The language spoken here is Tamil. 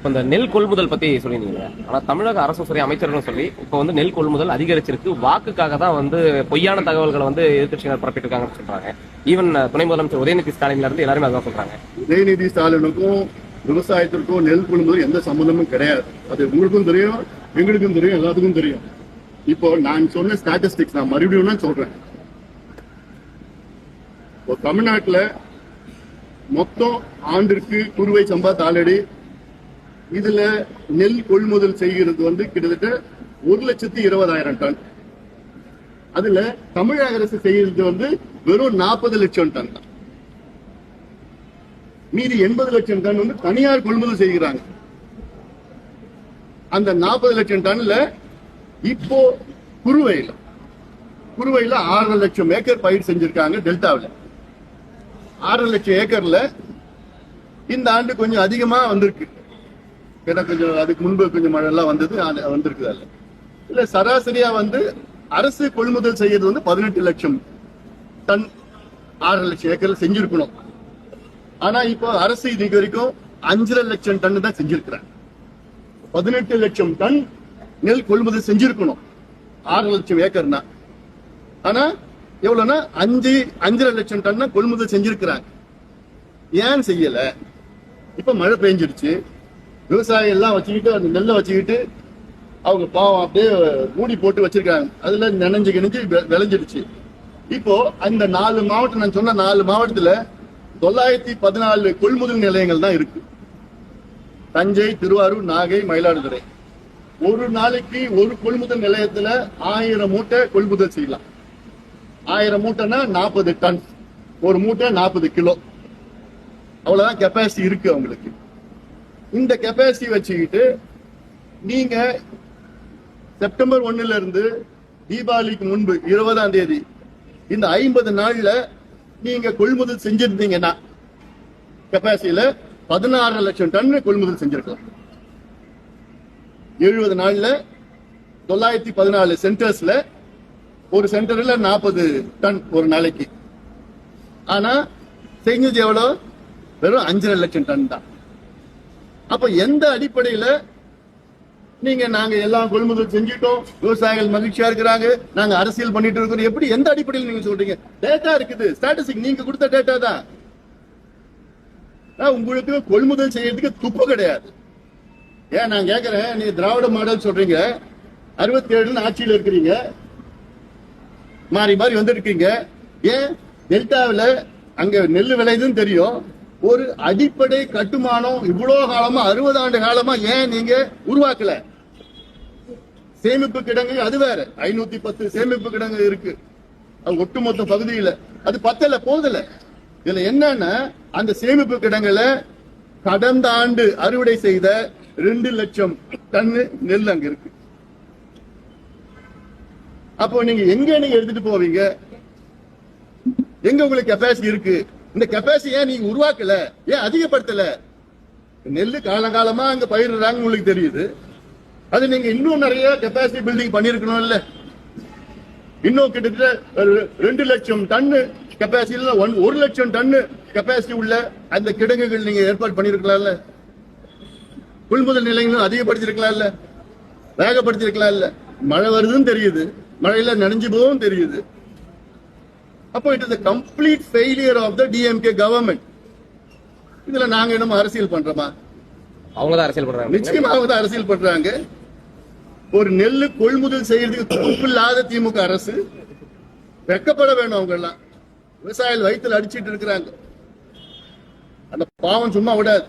இப்போ இந்த நெல் கொள்முதல் பத்தி சொல்லியிருந்தீங்க ஆனால் தமிழக அரசு சரி அமைச்சர்களும் சொல்லி இப்போ வந்து நெல் கொள்முதல் அதிகரிச்சிருக்கு. வாக்குக்காக தான் வந்து பொய்யான தகவல்களை வந்து எதிர்கட்சியினர் பரப்பிட்டு சொல்றாங்க. ஈவன் துணை முதலமைச்சர் உதயநிதி ஸ்டாலின்ல இருந்து எல்லாருமே அதான் சொல்றாங்க. உதயநிதி ஸ்டாலினுக்கும் விவசாயத்திற்கும் நெல் கொள்முதல் எந்த சம்பந்தமும் கிடையாது. அது உங்களுக்கும் தெரியும் எங்களுக்கும் தெரியும் எல்லாத்துக்கும் தெரியும். இப்போ நான் சொன்ன ஸ்டாட்டிஸ்டிக்ஸ் நான் மறுபடியும் சொல்றேன். இப்போ தமிழ்நாட்டுல மொத்தம் ஆண்டிற்கு குறுவை சம்பா தாளடி இதுல நெல் கொள்முதல் செய்கிறது வந்து கிட்டத்தட்ட ஒரு லட்சத்தி இருபதாயிரம் டன். அதுல தமிழக அரசு செய்யறது வந்து வெறும் நாற்பது லட்சம் டன் தான். மீதி எண்பது லட்சம் டன் வந்து தனியார் கொள்முதல் செய்கிறாங்க. அந்த நாற்பது லட்சம் டன்ல இப்போ குறுவையில் குறுவையில் ஆறரை லட்சம் ஏக்கர் பயிர் செஞ்சிருக்காங்க டெல்டாவில். ஆறரை லட்சம் ஏக்கர்ல இந்த ஆண்டு கொஞ்சம் அதிகமா வந்திருக்கு. ஏன்னா கொஞ்சம் அதுக்கு முன்பு கொஞ்சம் மழை எல்லாம் வந்தது வந்திருக்குது வந்திருக்கு இல்ல சராசரியா வந்து அரசு கொள்முதல் செய்யறது வந்து பதினெட்டு லட்சம் டன் ஆறு லட்சம் ஏக்கர்ல செஞ்சிருக்கணும். ஆனா இப்போ அரசு இன்னைக்கு வரைக்கும் அஞ்சரை லட்சம் டன் தான் செஞ்சிருக்கிறாங்க. பதினெட்டு லட்சம் டன் நெல் கொள்முதல் செஞ்சிருக்கணும் ஆறு லட்சம் ஏக்கர்னா. ஆனா எவ்வளவுன்னா அஞ்சு அஞ்சரை லட்சம் டன் கொள்முதல் செஞ்சிருக்கிறாங்க. ஏன் செய்யல? இப்ப மழை பெஞ்சிருச்சு. விவசாயம் எல்லாம் வச்சுக்கிட்டு அந்த நெல்லை வச்சுக்கிட்டு அவங்க பாவம் அப்படியே மூடி போட்டு வச்சிருக்காங்க. அதுல நினைஞ்சு கிணிஞ்சு வெ- இப்போ அந்த நாலு மாவட்டம் நான் சொன்ன நாலு மாவட்டத்துல தொள்ளாயிரத்தி பதினாலு கொள்முதல் நிலையங்கள் தான் இருக்கு. தஞ்சை திருவாரூர் நாகை மயிலாடுதுறை. ஒரு நாளைக்கு ஒரு கொள்முதல் நிலையத்துல ஆயிரம் மூட்டை கொள்முதல் செய்யலாம். ஆயிரம் மூட்டைனா நாற்பது டன். ஒரு மூட்டை நாற்பது கிலோ. அவ்வளவுதான் கெப்பாசிட்டி இருக்கு அவங்களுக்கு. இந்த கெப்பாசிட்டி வச்சுக்கிட்டு நீங்க செப்டம்பர் ஒன்னுல இருந்து தீபாவளிக்கு முன்பு இருபதாம் தேதி இந்த ஐம்பது நாள்ல நீங்க கொள்முதல் செஞ்சிருந்தீங்கன்னா கெப்பாசிட்டியில பதினாறு லட்சம் டன் கொள்முதல் செஞ்சிருக்கலாம். எழுபது நாள்ல தொள்ளாயிரத்தி பதினாலு சென்டர்ஸ்ல ஒரு சென்டர்ல நாற்பது டன் ஒரு நாளைக்கு. ஆனா செஞ்சது எவ்வளோ வெறும் அஞ்சரை லட்சம் டன் தான். அப்ப எந்த அடிப்படையில நீங்க நாங்க எல்லாம் கொள்முதல் செஞ்சிட்டோம் விவசாயிகள் மகிழ்ச்சியா இருக்கிறாங்க நாங்க அரசியல் பண்ணிட்டு இருக்கிறோம் எப்படி எந்த அடிப்படையில் நீங்க சொல்றீங்க? டேட்டா இருக்குது. ஸ்டாட்டிஸ்டிக் நீங்க கொடுத்த டேட்டா தான். உங்களுக்கு கொள்முதல் செய்யறதுக்கு துப்பு கிடையாது. ஏன் நான் கேக்குறேன் நீங்க திராவிட மாடல் சொல்றீங்க. அறுபத்தி ஏழுன்னு ஆட்சியில் இருக்கிறீங்க. மாறி மாறி வந்திருக்கீங்க ஏன்? டெல்டாவில் அங்க நெல் விளையுதுன்னு தெரியும். ஒரு அடிப்படை கட்டுமானம் இவ்வளவு காலமா அறுபது ஆண்டு காலமா ஏன் நீங்க உருவாக்கல? சேமிப்பு கிடங்கு அது வேற. ஐநூத்தி பத்து சேமிப்பு கிடங்கு இருக்கு. அது ஒட்டுமொத்த பகுதியில. அது பத்தல போதில்ல இதுல என்னன்னா அந்த சேமிப்பு கிடங்குல கடந்த ஆண்டு அறுவடை செய்த ரெண்டு லட்சம் டன்னு நெல் அங்க இருக்கு. அப்போ நீங்க எங்க நீங்க எடுத்துட்டு போவீங்க? எங்க உங்களுக்கு கெப்பாசிட்டி இருக்கு? இந்த கெப்பாசிட்டி ஏன் நீங்க உருவாக்கல? ஏன் அதிகப்படுத்தல? நெல்லு காலங்காலமா அங்க பயிரிடுறாங்க உங்களுக்கு தெரியுது. அது நீங்க இன்னும் நிறைய கெப்பாசிட்டி பில்டிங் பண்ணிருக்கணும் இல்ல இன்னும் கிட்டத்தட்ட ரெண்டு லட்சம் டன்னு கெப்பாசிட்டில ஒன் ஒரு லட்சம் டன்னு கெப்பாசிட்டி உள்ள அந்த கிடங்குகள் நீங்க ஏற்பாடு பண்ணிருக்கலாம்ல கொள்முதல் நிலையங்களும் அதிகப்படுத்திருக்கலாம்ல வேகப்படுத்திருக்கலாம்ல மழை வருதுன்னு தெரியுது. மழையில நனைஞ்சு போகவும் தெரியுது. அப்போ it is complete failure of the DMK government இதுல நாங்க என்னமோ அரசியல் பண்றோமா? அவங்க தான் அரசியல் பண்றாங்க. நிச்சயமா அவங்க தான் அரசியல் பண்றாங்க. ஒரு நெல்லு கொள்முதல் செய்யறதுக்கு துப்பு இல்லாத திமுக அரசு. வெக்கப்பட வேணும் அவங்க எல்லாம் விவசாயிகள் வயித்துல அடிச்சிட்டு இருக்கிறாங்க. அந்த பாவம் சும்மா விடாது.